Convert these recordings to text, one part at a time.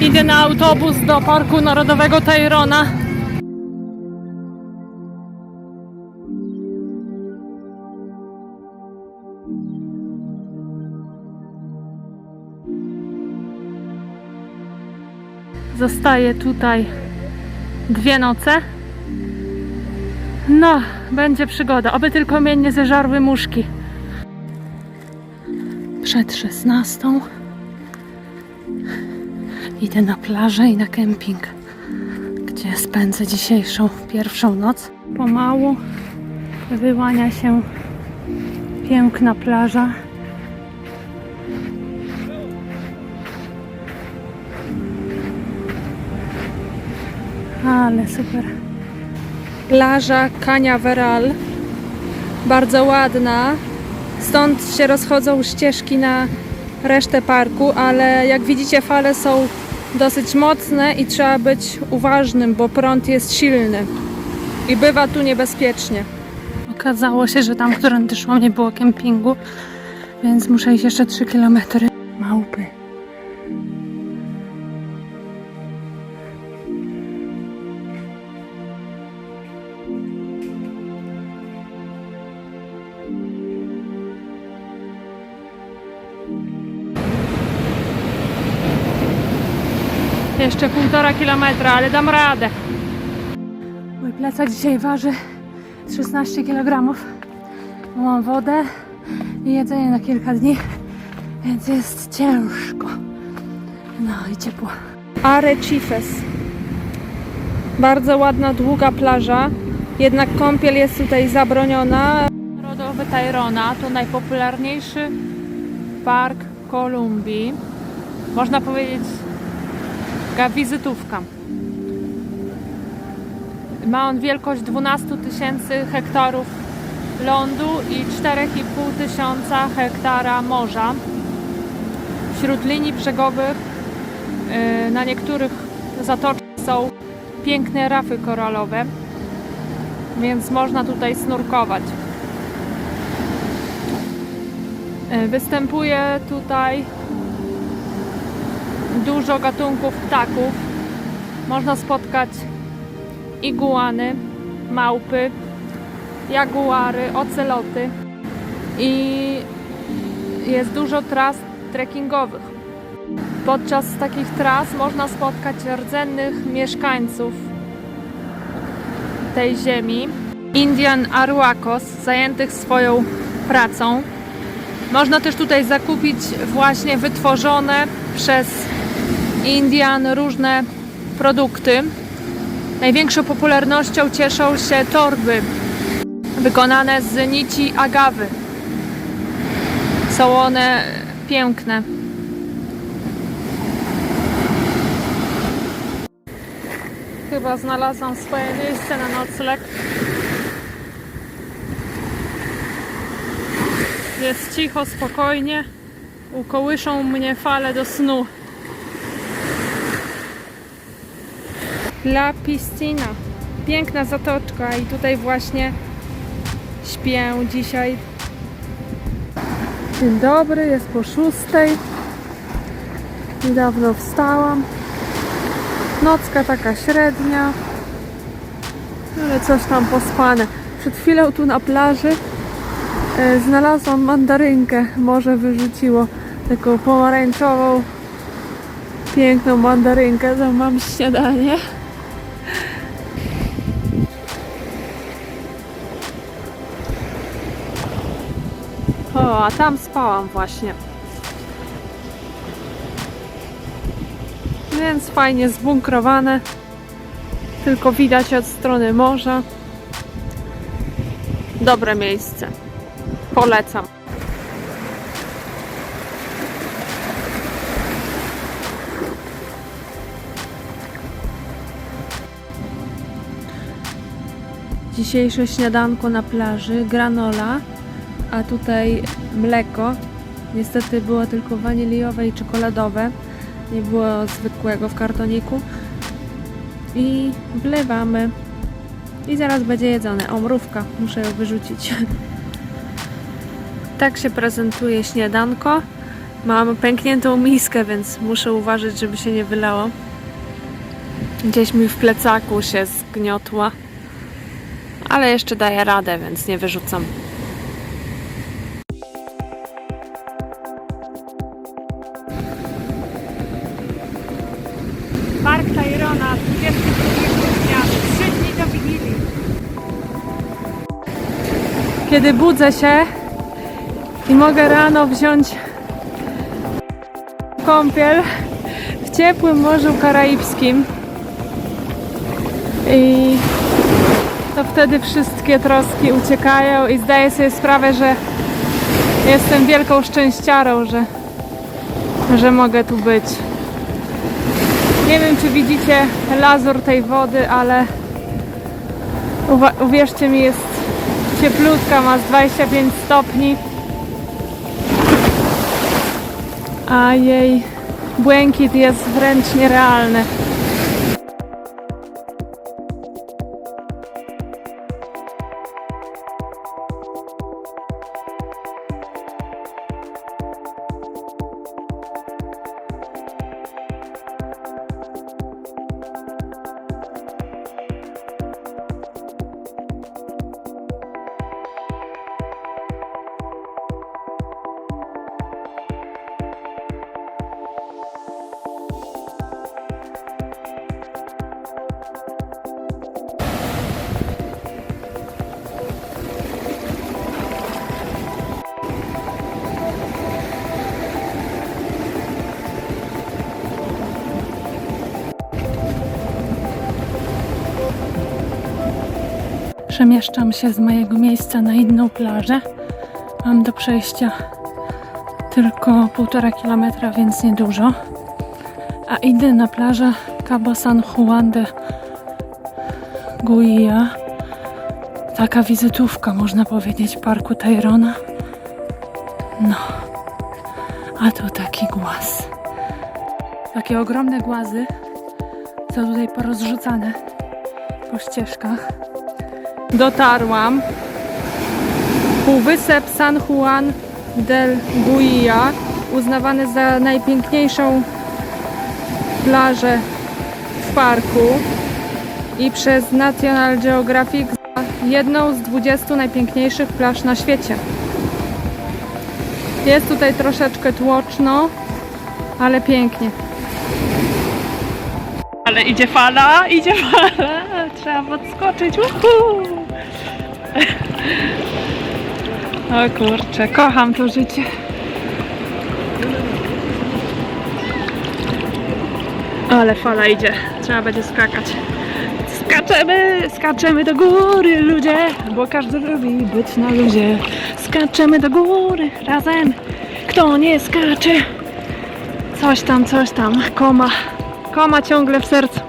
Idę na autobus do Parku Narodowego Tayrona. Zostaję tutaj dwie noce. No, będzie przygoda. Oby tylko mnie nie zeżarły muszki. Przed 16 idę na plażę i na kemping, gdzie spędzę dzisiejszą pierwszą noc. Pomału wyłania się piękna plaża. Ale super. Plaża Cañaveral. Bardzo ładna. Stąd się rozchodzą ścieżki na resztę parku, ale jak widzicie fale są dosyć mocne i trzeba być uważnym, bo prąd jest silny i bywa tu niebezpiecznie. Okazało się, że tam, którędy szłam, nie było kempingu, więc muszę iść jeszcze 3 km. Jeszcze półtora kilometra, ale dam radę. Mój plecak dzisiaj waży 16 kg. Mam wodę i jedzenie na kilka dni, więc jest ciężko. No i ciepło. Arrecifes. Bardzo ładna, długa plaża. Jednak kąpiel jest tutaj zabroniona. Narodowy Tayrona to najpopularniejszy park Kolumbii. Można powiedzieć taka wizytówka. Ma on wielkość 12 tysięcy hektarów lądu i 4,5 tysiąca hektara morza. Wśród linii brzegowych yy, na niektórych zatoczkach są piękne rafy koralowe, więc można tutaj snurkować. Yy, Występuje tutaj dużo gatunków ptaków. Można spotkać iguany, małpy, jaguary, oceloty i jest dużo tras trekkingowych. Podczas takich tras można spotkać rdzennych mieszkańców tej ziemi, Indian Aruacos, zajętych swoją pracą. Można też tutaj zakupić właśnie wytworzone przez Indian różne produkty. Największą popularnością cieszą się torby wykonane z nici agawy. Są one piękne. Chyba znalazłam swoje miejsce na nocleg. Jest cicho, spokojnie. Ukołyszą mnie fale do snu. La Piscina. Piękna zatoczka i tutaj właśnie śpię dzisiaj. Dzień dobry, jest po szóstej. Niedawno wstałam. Nocka taka średnia. Ale coś tam pospane. Przed chwilą tu na plaży e, znalazłam mandarynkę. Może wyrzuciło taką pomarańczową piękną mandarynkę. To mam śniadanie. A tam spałam właśnie. Więc fajnie zbunkrowane. Tylko widać od strony morza. Dobre miejsce. Polecam. Dzisiejsze śniadanko na plaży, granola, a tutaj mleko. Niestety było tylko waniliowe i czekoladowe, nie było zwykłego w kartoniku. I wlewamy. I zaraz będzie jedzone. O, mrówka, muszę ją wyrzucić. Tak się prezentuje śniadanko. Mam pękniętą miskę, więc muszę uważać, żeby się nie wylało. Gdzieś mi w plecaku się zgniotła. Ale jeszcze daję radę, więc nie wyrzucam. Kiedy budzę się i mogę rano wziąć kąpiel w ciepłym Morzu Karaibskim i to wtedy wszystkie troski uciekają i zdaję sobie sprawę, że jestem wielką szczęściarą, że, że mogę tu być. Nie wiem, czy widzicie lazur tej wody, ale uwierzcie mi, jest cieplutka, ma z 25 stopni. A jej błękit jest wręcz nierealny. Przemieszczam się z mojego miejsca na inną plażę. Mam do przejścia tylko półtora kilometra, więc niedużo. A idę na plażę Cabo San Juan de Guia. Taka wizytówka, można powiedzieć, parku Tyrona. No, a tu taki głaz. Takie ogromne głazy są tutaj porozrzucane po ścieżkach. Dotarłam. Półwysep San Juan del Guia, uznawany za najpiękniejszą plażę w parku i przez National Geographic za jedną z 20 najpiękniejszych plaż na świecie. Jest tutaj troszeczkę tłoczno, ale pięknie. Ale idzie fala, idzie fala. Trzeba podskoczyć. Uhu. O kurczę, kocham to życie. Ale fala idzie. Trzeba będzie skakać. Skaczemy, skaczemy do góry ludzie, bo każdy lubi być na luzie. Skaczemy do góry razem. Kto nie skacze? Coś tam, coś tam. Koma. Koma ciągle w sercu.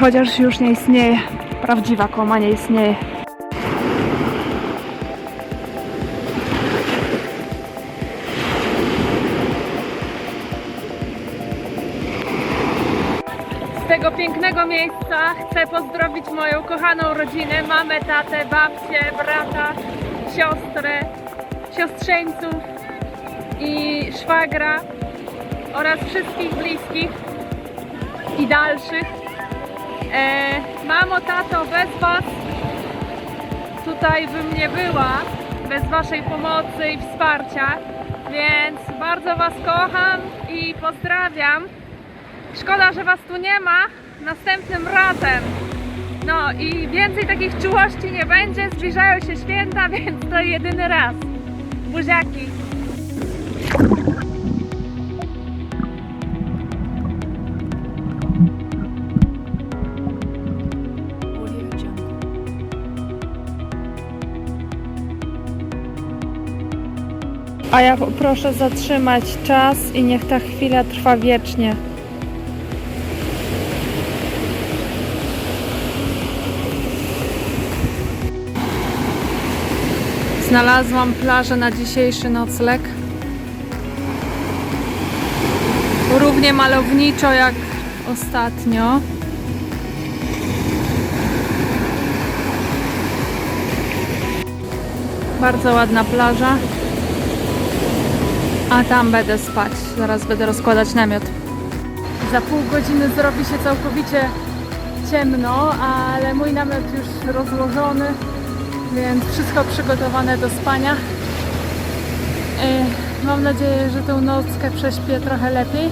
Chociaż już nie istnieje. Prawdziwa koma nie istnieje. Pięknego miejsca chcę pozdrowić moją kochaną rodzinę, mamę, tatę, babcię, brata, siostrę, siostrzeńców i szwagra oraz wszystkich bliskich i dalszych. E, mamo, tato, bez Was tutaj bym nie była, bez Waszej pomocy i wsparcia, więc bardzo Was kocham i pozdrawiam. Szkoda, że Was tu nie ma następnym razem. No i więcej takich czułości nie będzie, zbliżają się święta, więc to jedyny raz. Buziaki. A ja proszę zatrzymać czas i niech ta chwila trwa wiecznie. Znalazłam plażę na dzisiejszy nocleg. Równie malowniczo jak ostatnio. Bardzo ładna plaża. A tam będę spać. Zaraz będę rozkładać namiot. Za pół godziny zrobi się całkowicie ciemno, ale mój namiot już rozłożony, więc wszystko przygotowane do spania. E, Mam nadzieję, że tę nockę prześpię trochę lepiej.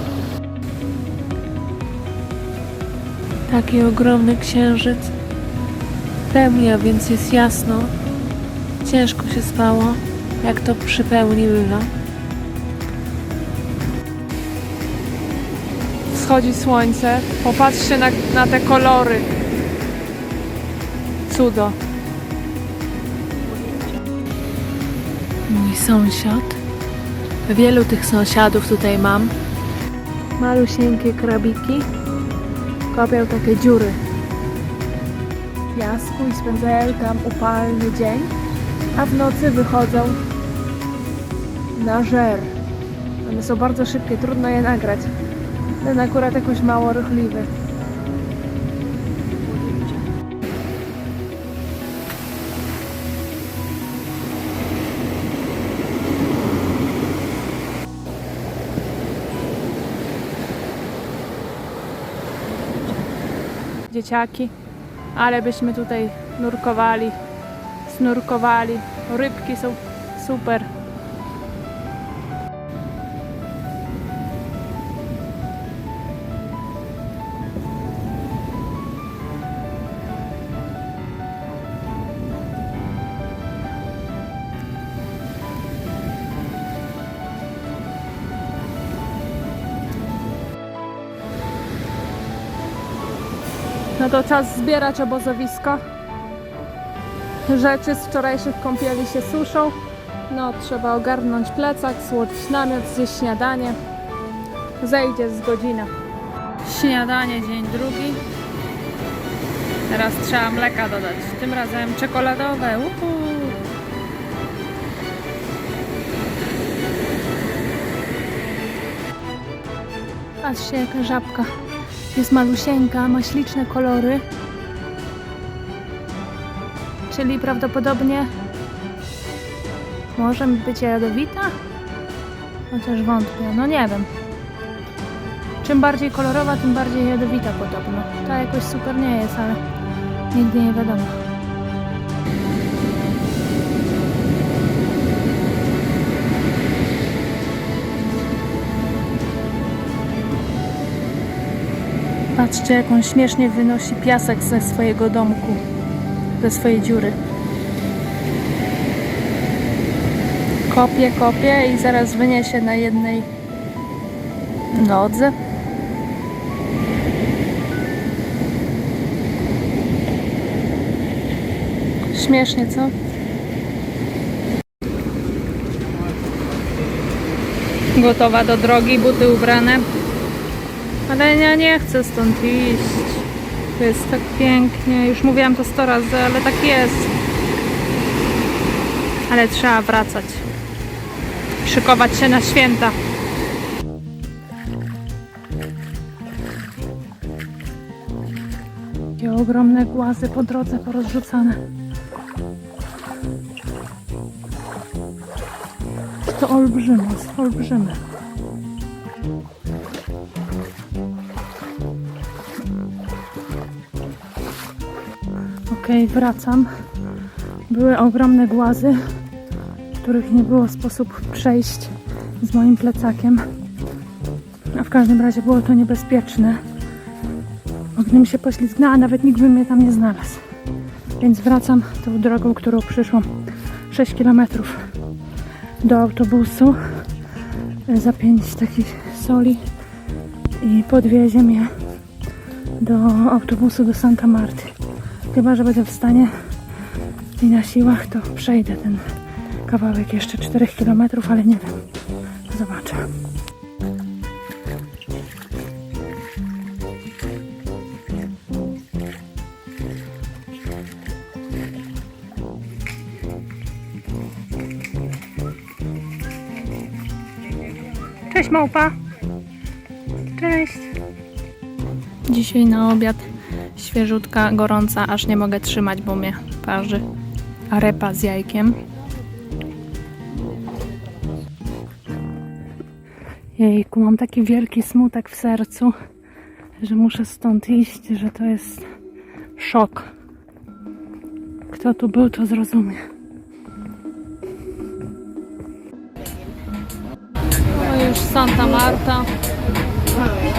Taki ogromny księżyc. Pełnia, więc jest jasno. Ciężko się spało, jak to przy pełni bywa. Wschodzi słońce. Popatrzcie na, na te kolory. Cudo. Mój sąsiad. Wielu tych sąsiadów tutaj mam. Malusieńkie krabiki. Kopią takie dziury w piasku i spędzają tam upalny dzień, a w nocy wychodzą na żer. One są bardzo szybkie, trudno je nagrać. Ten akurat jakoś mało ruchliwy. Dzieciaki. Ale byśmy tutaj nurkowali. Snurkowali. Rybki są super. No to czas zbierać obozowisko. Rzeczy z wczorajszych kąpieli się suszą. No, trzeba ogarnąć plecak, złożyć namiot, zjeść śniadanie. Zejdzie z godzina. Śniadanie, dzień drugi. Teraz trzeba mleka dodać. Tym razem czekoladowe. Uhu. Patrzcie, jaka żabka. Jest malusieńka, ma śliczne kolory. Czyli prawdopodobnie może być jadowita? Chociaż wątpię, no nie wiem. Czym bardziej kolorowa, tym bardziej jadowita podobno. Ta jakoś super nie jest, ale nigdy nie wiadomo. Patrzcie, jak on śmiesznie wynosi piasek ze swojego domku, ze swojej dziury. Kopie, kopie i zaraz wyniesie na jednej nodze. Śmiesznie, co? Gotowa do drogi, buty ubrane. Ale ja nie chcę stąd iść. To jest tak pięknie. Już mówiłam to sto razy, ale tak jest. Ale trzeba wracać. Szykować się na święta. Jakie ogromne głazy po drodze porozrzucane. To olbrzymo, olbrzymy. Okej, wracam. Były ogromne głazy, których nie było sposób przejść z moim plecakiem. A w każdym razie było to niebezpieczne. Bo gdybym się poślizgnęła, nawet nikt by mnie tam nie znalazł. Więc wracam tą drogą, którą przyszłam 6 km do autobusu za 5 takich soli i podwiezie mnie do autobusu do Santa Marty. Chyba, że będę w stanie i na siłach, to przejdę ten kawałek jeszcze 4 km, ale nie wiem. Zobaczę. Cześć małpa. Cześć. Dzisiaj na obiad świeżutka, gorąca, aż nie mogę trzymać, bo mnie parzy. Arepa z jajkiem. Jejku, mam taki wielki smutek w sercu, że muszę stąd iść, że to jest szok. Kto tu był, to zrozumie. No już Santa Marta.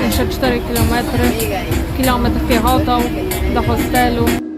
Jeszcze 4 km. Kilometr piechotą do hostelu.